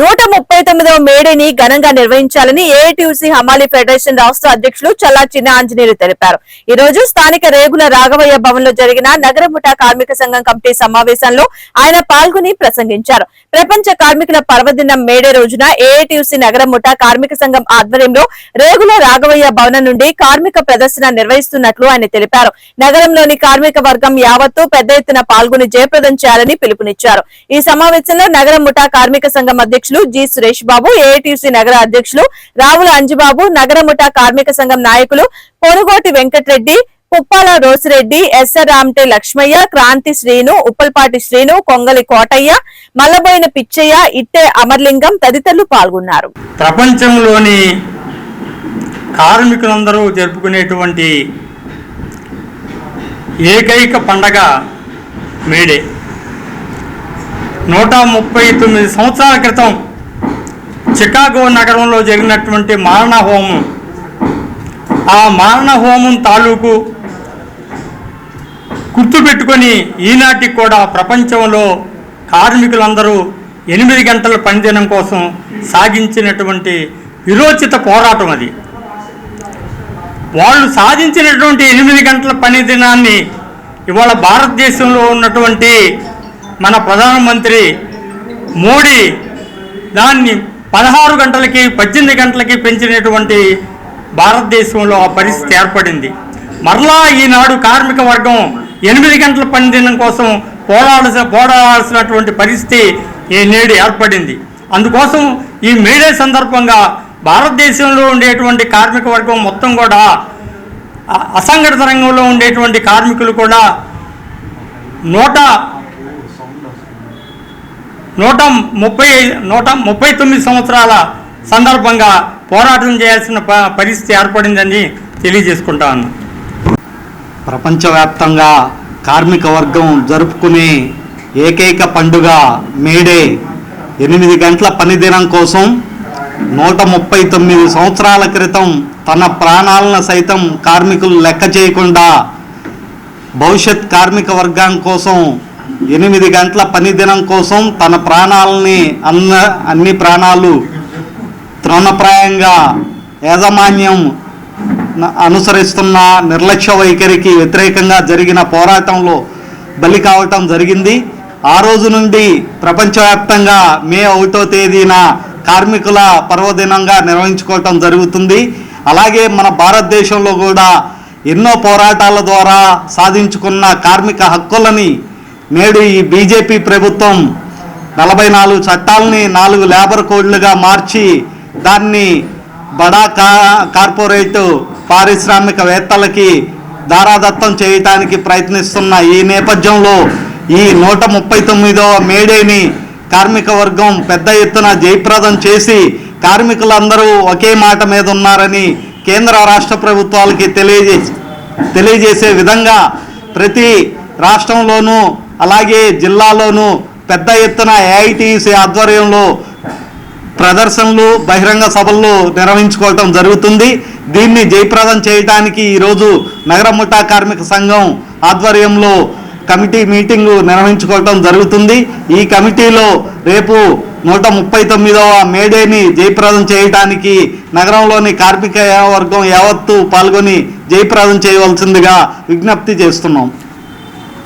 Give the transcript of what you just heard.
నూట ముప్పై తొమ్మిదవ మేడేని ఘనంగా నిర్వహించాలని ఏఐటీయూసీ హమాలి ఫెడరేషన్ రాష్ట్ర అధ్యక్షులు చల్లా చిన్న ఆంజనేయులు తెలిపారు. ఈ రోజు స్థానిక రేగుల రాఘవయ్య భవన్లో జరిగిన నగర ముఠా కార్మిక సంఘం కమిటీ సమావేశంలో ఆయన పాల్గొని ప్రసంగించారు. ప్రపంచ కార్మికుల పర్వదినం మేడే రోజున ఏఐటీయూసీ నగర ముఠా కార్మిక సంఘం ఆధ్వర్యంలో రేగుల రాఘవయ్య భవనం నుండి కార్మిక ప్రదర్శన నిర్వహిస్తున్నట్లు ఆయన తెలిపారు. నగరంలోని కార్మిక వర్గం యావత్తు పెద్ద ఎత్తున పాల్గొని జయప్రదం చేయాలని పిలుపునిచ్చారు. ఈ సమావేశంలో నగర ముఠా కార్మిక సంఘం అధ్యక్షులు జి సురేష్ బాబు ఏఐటీసీ నగర అధ్యక్షులు రావుల అంజుబాబు నగరముఠా కార్మిక సంఘం నాయకులు పొనుగోటి వెంకటరెడ్డి పుప్పాల రోసిరెడ్డి ఎస్ఆర్ రామటే లక్ష్మయ్య క్రాంతి శ్రీను ఉప్పల్పాటి శ్రీను కొంగలి కోటయ్య మల్లబోయిన పిచ్చయ్య ఇట్టే అమర్లింగం తదితరులు పాల్గొన్నారు. ప్రపంచంలోని కార్మికులందరూ జరుపుకునేటువంటి ఏకైక పండగ మేడే. నూట ముప్పై తొమ్మిది సంవత్సరాల క్రితం చికాగో నగరంలో జరిగినటువంటి మారణ హోమం ఆ మారణ హోమం తాలూకు గుర్తుపెట్టుకొని ఈనాటికి కూడా ప్రపంచంలో కార్మికులందరూ ఎనిమిది గంటల పనిదినం కోసం సాగించినటువంటి విరోచిత పోరాటం అది. వాళ్ళు సాధించినటువంటి ఎనిమిది గంటల పని దినాన్ని ఇవాళ భారతదేశంలో ఉన్నటువంటి మన ప్రధానమంత్రి మోడీ దాన్ని పదహారు గంటలకి పద్దెనిమిది గంటలకి పెంచినటువంటి భారతదేశంలో ఆ పరిస్థితి ఏర్పడింది. మరలా ఈనాడు కార్మిక వర్గం ఎనిమిది గంటల పనిదినం కోసం పోరాడాల్సిన పోరాడాల్సినటువంటి పరిస్థితి ఈ నేడు ఏర్పడింది. అందుకోసం ఈ మేడే సందర్భంగా భారతదేశంలో ఉండేటువంటి కార్మిక వర్గం మొత్తం కూడా అసంఘటిత రంగంలో ఉండేటువంటి కార్మికులు కూడా నూట నూట ముప్పై నూట ముప్పై తొమ్మిది సంవత్సరాల సందర్భంగా పోరాటం చేయాల్సిన ప- పరిస్థితి ఏర్పడిందని తెలియజేసుకుంటాను. ప్రపంచవ్యాప్తంగా కార్మిక వర్గం జరుపుకునే ఏకైక పండుగ మేడే. ఎనిమిది గంటల పనిదినం కోసం నూట ముప్పై తొమ్మిది సంవత్సరాల క్రితం తన ప్రాణాలను సైతం కార్మికులు లెక్క చేయకుండా భవిష్యత్ కార్మిక వర్గం కోసం ఎనిమిది గంటల పనిదినం కోసం తన ప్రాణాలని అన్న అన్ని ప్రాణాలు తృణప్రాయంగా యాజమాన్యం అనుసరిస్తున్న నిర్లక్ష్య వైఖరికి వ్యతిరేకంగా జరిగిన పోరాటంలో బలి కావటం జరిగింది. ఆ రోజు నుండి ప్రపంచవ్యాప్తంగా మే ఒకటో తేదీన కార్మికుల పర్వదినంగా నిర్వహించుకోవటం జరుగుతుంది. అలాగే మన భారతదేశంలో కూడా ఎన్నో పోరాటాల ద్వారా సాధించుకున్న కార్మిక హక్కులని నేడు ఈ బీజేపీ ప్రభుత్వం నలభై నాలుగు చట్టాలని నాలుగు లేబర్ కోడ్లుగా మార్చి దాన్ని బడా కా కార్పొరేటు పారిశ్రామికవేత్తలకి దారాదత్తం చేయటానికి ప్రయత్నిస్తున్న ఈ నేపథ్యంలో ఈ నూట ముప్పై తొమ్మిదవ మేడేని కార్మిక వర్గం పెద్ద ఎత్తున జయప్రదం చేసి కార్మికులందరూ ఒకే మాట మీద ఉన్నారని కేంద్ర రాష్ట్ర ప్రభుత్వాలకి తెలియజే తెలియజేసే విధంగా ప్రతి రాష్ట్రంలోనూ అలాగే జిల్లాలోనూ పెద్ద ఎత్తున ఏఐటీసీ ఆధ్వర్యంలో ప్రదర్శనలు బహిరంగ సభలు నిర్వహించుకోవటం జరుగుతుంది. దీన్ని జయప్రదం చేయడానికి ఈరోజు నగర ముఠా కార్మిక సంఘం ఆధ్వర్యంలో కమిటీ మీటింగు నిర్వహించుకోవటం జరుగుతుంది. ఈ కమిటీలో రేపు నూట ముప్పై తొమ్మిదవ మేడేని జయప్రదం చేయడానికి నగరంలోని కార్మిక వర్గం యావత్తు పాల్గొని జయప్రదం చేయవలసిందిగా విజ్ఞప్తి చేస్తున్నాం.